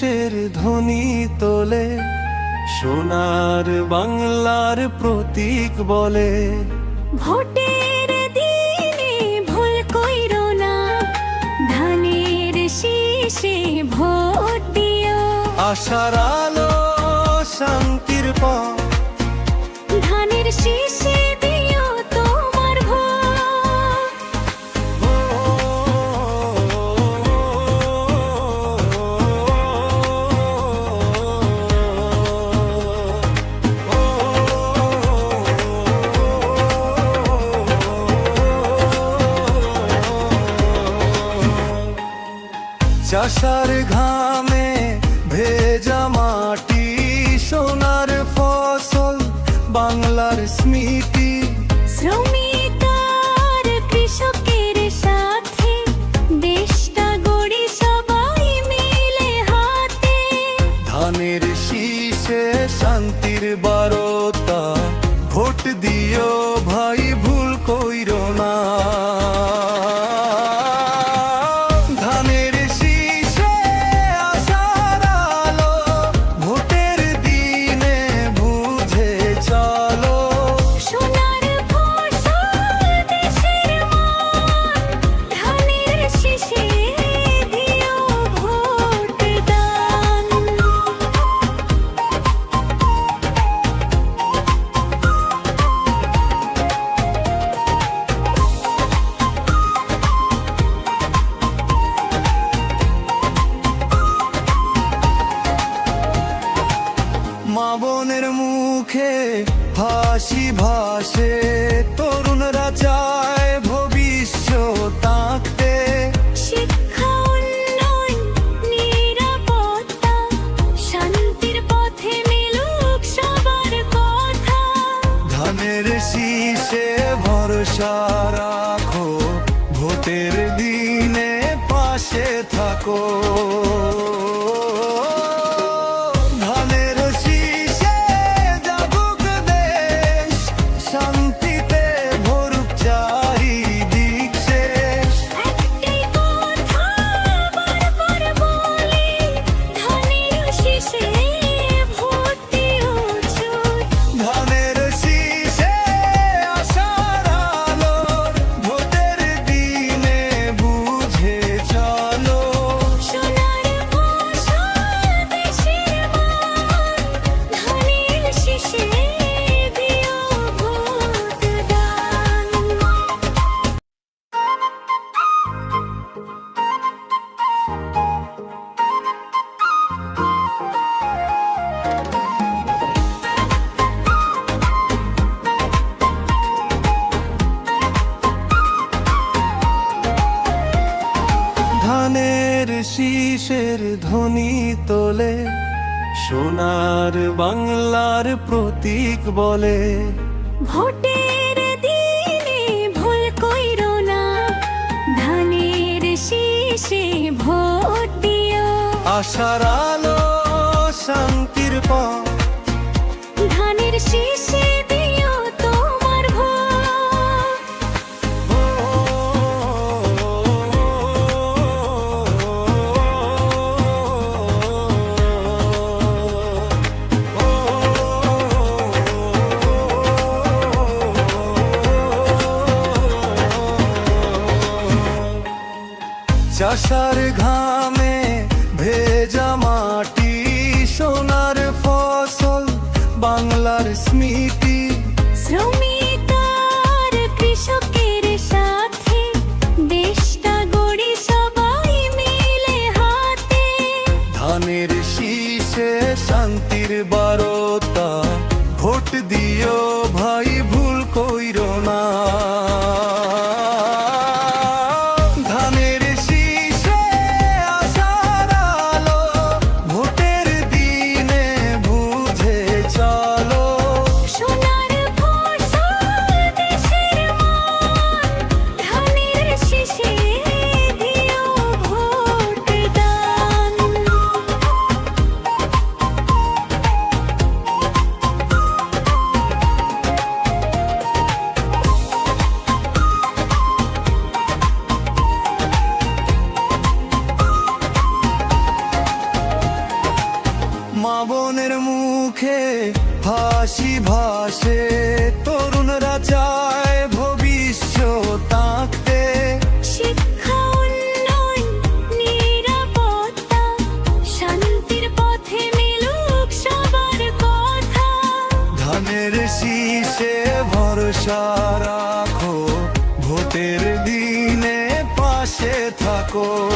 ধ্বনি তোলে সোনার বাংলার প্রতীক বলে। ভোটের দিনে ভুল কইরো না ধানের শীষে ভোট দিও। আশার আলো শান্তির পথ চাষার ঘামে ভেজা মাটি সোনার ফসল বাংলার স্মৃতি। কৃষকের সাথে দেশটা গড়ি সবাই মিলে হাতে। ধানের শীষে শান্তির বারতা ভোট দিও ভাই ভুল কইরো না। মা বোনের মুখে হাসি ভাসে তরুণরা চায় ভবিষ্যৎ কথা। ধানের শীষে ভরসা। শীষের ধ্বনি তোলে সোনার বাংলার প্রতীক বলে। ভোটের দিনে ভুল কইরো না ধানের শীষে ভোট দিও। আশার আলো শান্তির পথ। ধানের শীষে চাষার ঘামে ভেজা মাটি সোনার ফসল বাংলার স্মৃতি। barco.